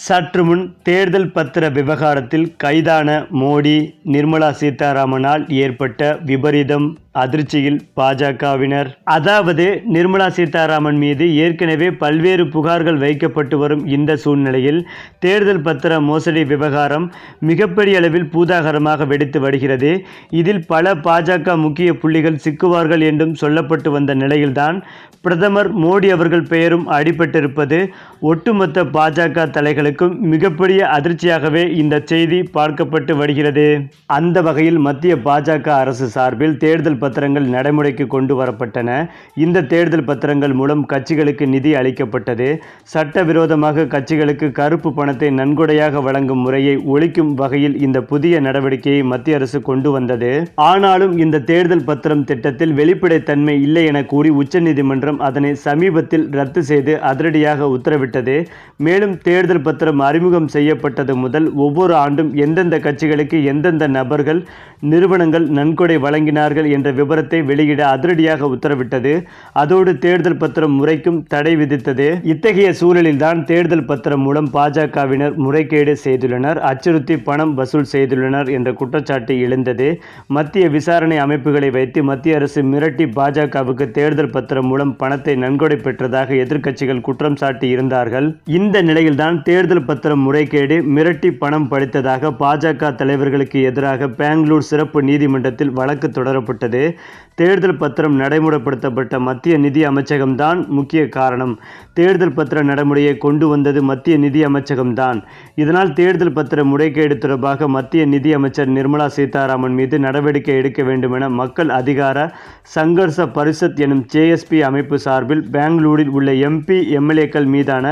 சற்று முன் தேர்தல் பத்திர விவகாரத்தில் கைதான மோடி நிர்மலா சீதாராமனால் ஏற்பட்ட விபரீதம் அதிர்ச்சியில் பாஜகவினர். அதாவது நிர்மலா சீதாராமன் மீது ஏற்கனவே பல்வேறு புகார்கள் வைக்கப்பட்டு வரும் இந்த சூழ்நிலையில் தேர்தல் பத்திர மோசடி விவகாரம் மிகப்பெரிய அளவில் பூதாகரமாக வெடித்து வருகிறது. இதில் பல பாஜக முக்கிய புள்ளிகள் சிக்குவார்கள் என்றும் சொல்லப்பட்டு வந்த நிலையில்தான் பிரதமர் மோடி அவர்கள் பெயரும் அடிபட்டிருப்பது. ஒட்டுமொத்த பாஜக தலைகளுக்கும் மிகப்பெரிய அதிர்ச்சியாகவே இந்த செய்தி பார்க்கப்பட்டு வருகிறது. அந்த வகையில் மத்திய பாஜக அரசு சார்பில் தேர்தல் பத்திரங்கள் நடைமுறைக்கு கொண்டு வரப்பட்டன. இந்த தேர்தல் பத்திரங்கள் மூலம் கட்சிகளுக்கு நிதி அளிக்கப்பட்டது. சட்டவிரோதமாக கட்சிகளுக்கு கருப்பு பணத்தை நன்கொடையாக வழங்கும் முறையை ஒழிக்கும் வகையில் இந்த புதிய நடவடிக்கையை மத்திய அரசு கொண்டு வந்தது. ஆனாலும் இந்த தேர்தல் பத்திரம் திட்டத்தில் வெளிப்படைத்தன்மை இல்லை என கூறி உச்சநீதிமன்றம் அதனை சமீபத்தில் ரத்து செய்து அதிரடியாக உத்தரவிட்டது. மேலும் தேர்தல் பத்திரம் அறிமுகம் செய்யப்பட்டது முதல் ஒவ்வொரு ஆண்டும் எந்தெந்த கட்சிகளுக்கு எந்தெந்த நபர்கள் நிறுவனங்கள் நன்கொடை வழங்கினார்கள் என்ற விவரத்தை வெளியிட அதிரடியாக உத்தரவிட்டது. அதோடு தேர்தல் பத்திரம் முறைக்கும் தடை விதித்தது. இத்தகைய சூழலில்தான் தேர்தல் பத்திரம் மூலம் பாஜகவினர் முறைகேடு செய்துள்ளனர். அச்சுறுத்தி பணம் வசூல் செய்துள்ளனர் என்ற குற்றச்சாட்டு எழுந்தது. மத்திய விசாரணை அமைப்புகளை வைத்து மத்திய அரசு மிரட்டி பாஜகவுக்கு தேர்தல் பத்திரம் மூலம் பணத்தை நன்கொடை பெற்றதாக எதிர்க்கட்சிகள் குற்றம் சாட்டி இருந்தார்கள். இந்த நிலையில்தான் தேர்தல் பத்திரம் முறைகேடு மிரட்டி பணம் படைத்ததாக பாஜக தலைவர்களுக்கு எதிராக பெங்களூர் சிறப்பு நீதிமன்றத்தில் வழக்கு தொடரப்பட்டது. தேர்தல் பத்திரம் நடைமுறைப்படுத்தப்பட்ட மத்திய நிதி அமைச்சகம்தான் முக்கிய காரணம். தேர்தல் பத்திர நடைமுறையை கொண்டு வந்தது மத்திய நிதி அமைச்சகம்தான். இதனால் தேர்தல் பத்திர முறைகேடு தொடர்பாக மத்திய நிதி அமைச்சர் நிர்மலா சீதாராமன் மீது நடவடிக்கை எடுக்க வேண்டும் என மக்கள் அதிகார சங்கர்ஷ பரிஷத் எனும் ஜேஎஸ்பி அமைப்பு சார்பில் பெங்களூரில் உள்ள எம்பி எம்எல்ஏக்கள் மீதான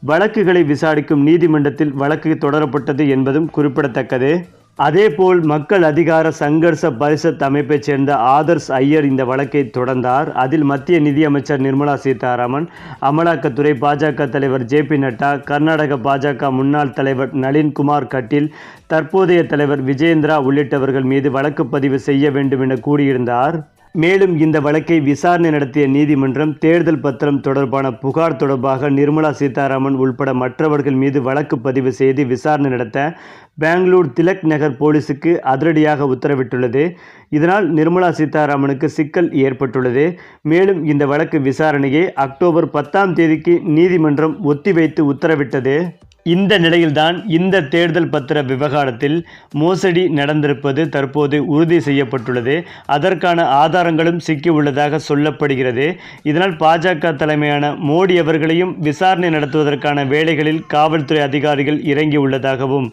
வழக்குகளை விசாரிக்கும் நீதிமன்றத்தில் வழக்கு தொடரப்பட்டது என்பதும் குறிப்பிடத்தக்கது. அதேபோல் மக்கள் அதிகார சங்கர்ஷ பரிஷத் அமைப்பைச் சேர்ந்த ஆதர்ஸ் ஐயர் இந்த வழக்கை தொடர்ந்தார். அதில் மத்திய நிதியமைச்சர் நிர்மலா சீதாராமன் அமலாக்கத்துறை பாஜக தலைவர் ஜே பி நட்டா கர்நாடக பாஜக முன்னாள் தலைவர் நளின்குமார் கட்டீல் தற்போதைய தலைவர் விஜேந்திரா உள்ளிட்டவர்கள் மீது வழக்கு பதிவு செய்ய வேண்டும் என கூறியிருந்தார். மேலும் இந்த வழக்கை விசாரணை நடத்திய நீதிமன்றம் தேர்தல் பத்திரம் தொடர்பான புகார் தொடர்பாக நிர்மலா சீதாராமன் உள்பட மற்றவர்கள் மீது வழக்கு பதிவு செய்து விசாரணை நடத்த பெங்களூர் திலக் நகர் போலீஸுக்கு அதிரடியாக உத்தரவிட்டுள்ளது. இதனால் நிர்மலா சீதாராமனுக்கு சிக்கல் ஏற்பட்டுள்ளது. மேலும் இந்த வழக்கு விசாரணையை அக்டோபர் பத்தாம் தேதிக்கு நீதிமன்றம் ஒத்திவைத்து உத்தரவிட்டது. இந்த நிலையில்தான் இந்த தேர்தல் பத்திர விவகாரத்தில் மோசடி நடந்திருப்பது தற்போது உறுதி செய்யப்பட்டுள்ளது. அதற்கான ஆதாரங்களும் சிக்கியுள்ளதாக சொல்லப்படுகிறது. இதனால் பாஜக தலைமையான மோடி அவர்களையும் விசாரணை நடத்துவதற்கான வேலைகளில் காவல்துறை அதிகாரிகள் இறங்கியுள்ளதாகவும்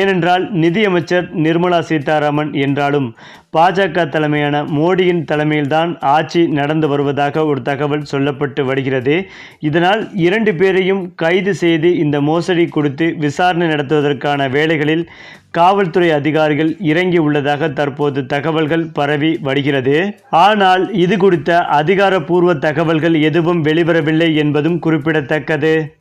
ஏனென்றால் நிதியமைச்சர் நிர்மலா சீதாராமன் என்றாலும் பாஜக தலைமையான மோடியின் தலைமையில்தான் ஆட்சி நடந்து வருவதாக ஒரு தகவல் சொல்லப்பட்டு வருகிறது. இதனால் இரண்டு பேரையும் கைது செய்து இந்த மோசடி கொடுத்து விசாரணை நடத்துவதற்கான வேலைகளில் காவல்துறை அதிகாரிகள் இறங்கி உள்ளதாக தற்போது தகவல்கள் பரவி வருகிறது. ஆனால் இது குறித்த அதிகாரப்பூர்வ தகவல்கள் எதுவும் வெளிவரவில்லை என்பதும் குறிப்பிடத்தக்கது.